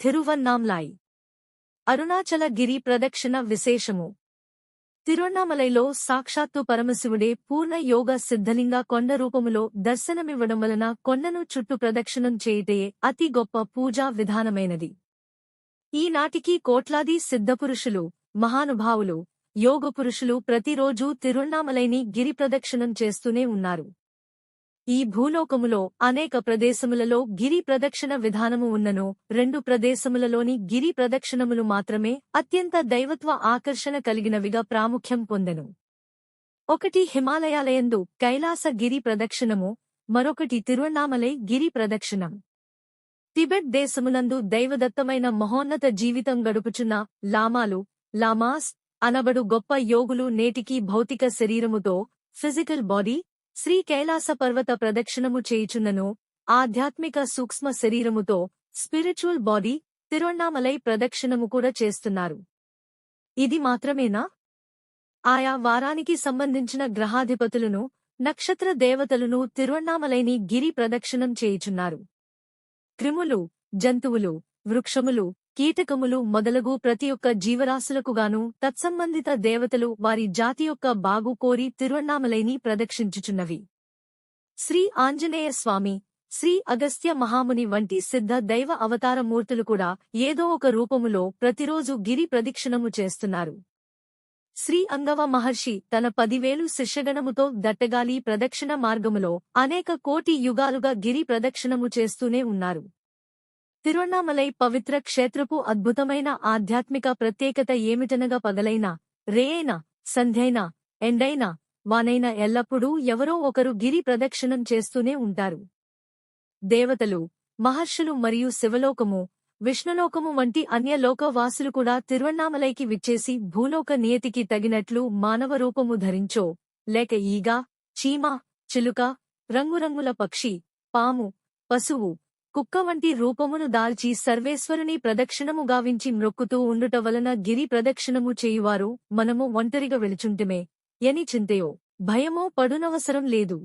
తిరువన్నాంలాయి. అరుణాచల గిరి ప్రదక్షిణ విశేషము. తిరువన్నామలైలో సాక్షాత్తు పరమశివుడే పూర్ణ యోగ సిద్ధలింగ కొండ రూపములో దర్శనమివ్వడం వలన కొండను చుట్టూ ప్రదక్షిణం చేయుటే అతి గొప్ప పూజా విధానమైనది. ఈనాటికి కోట్లాది సిద్ధపురుషులు మహానుభావులు యోగపురుషులు ప్రతిరోజూ తిరువన్నామలైని గిరి ప్రదక్షిణం చేస్తూనే ఉన్నారు. ఈ భూలోకములో అనేక ప్రదేశములలో గిరి ప్రదక్షిణ విధానము ఉన్నను. రెండు ప్రదేశములలోని గిరి ప్రదక్షిణములు మాత్రమే అత్యంత దైవత్వ ఆకర్షణ కలిగినవిగా ప్రాముఖ్యం పొందెను. ఒకటి హిమాలయాలయందు కైలాస గిరి ప్రదక్షిణము మరొకటి తిరువణామలై గిరి ప్రదక్షిణం. టిబెట్ దేశమునందు దైవదత్తమైన మహోన్నత జీవితం గడుపుచున్న లామాలు లామాస్ అనబడు గొప్ప యోగులు నేటికీ భౌతిక శరీరముతో ఫిజికల్ బాడీ శ్రీ కైలాస పర్వత ప్రదక్షిణము చేయుచున్నను. ఆధ్యాత్మిక సూక్ష్మ శరీరముతో స్పిరిచువల్ బాడీ తిరువణామలై ప్రదక్షిణము కూడా చేస్తున్నారు. ఇది మాత్రమేనా? ఆయా వారానికి సంబంధించిన గ్రహాధిపతులను నక్షత్ర దేవతలను తిరువణామలైని గిరి ప్రదక్షిణం చేయుచున్నారు. క్రిములు జంతువులు వృక్షములు కీటకములు మొదలగు ప్రతి ఒక్క జీవరాశులకుగాను తత్సంబంధిత దేవతలు వారి జాతి యొక్క బాగు కోరి తిరువన్నామలైని ప్రదక్షించుచున్నవి. శ్రీ ఆంజనేయ స్వామి శ్రీ అగస్త్య మహాముని వంటి సిద్ధ దైవ అవతార మూర్తులు కూడా ఏదో ఒక రూపములో ప్రతిరోజు గిరి ప్రదక్షిణము చేస్తున్నారు. శ్రీ అంగవ మహర్షి తన పదివేలు శిష్యగణముతో దట్టగాలి ప్రదక్షిణ మార్గములో అనేక కోటి యుగాలుగా గిరి ప్రదక్షిణము చేస్తూనే ఉన్నారు. తిరువన్నామలై పవిత్ర క్షేత్రపు అద్భుతమైన ఆధ్యాత్మిక ప్రత్యేకత ఏమిటనగా పగలైన రేయైన సంధ్యైన ఎండైన వానైన ఎల్లప్పుడూ ఎవరో ఒకరు గిరి ప్రదక్షిణం చేస్తూనే ఉంటారు. దేవతలు మహర్షులు మరియు శివలోకము విష్ణులోకము వంటి అన్య లోకవాసులు కూడా తిరువన్నామలైకి విచ్చేసి భూలోక నియతికి తగినట్లు మానవ రూపము ధరించో లేక ఈగ చీమ చిలుక రంగురంగుల పక్షి పాము పశువు కుక్క వంటి రూపమును దాల్చి సర్వేశ్వరుని ప్రదక్షిణము గావించి మ్రొక్కుతూ ఉండుట వలన గిరి ప్రదక్షిణము చేయువారు మనము ఒంటరిగా వెళుచుంటిమే ఎని చింతయో భయమో పడునవసరం లేదు.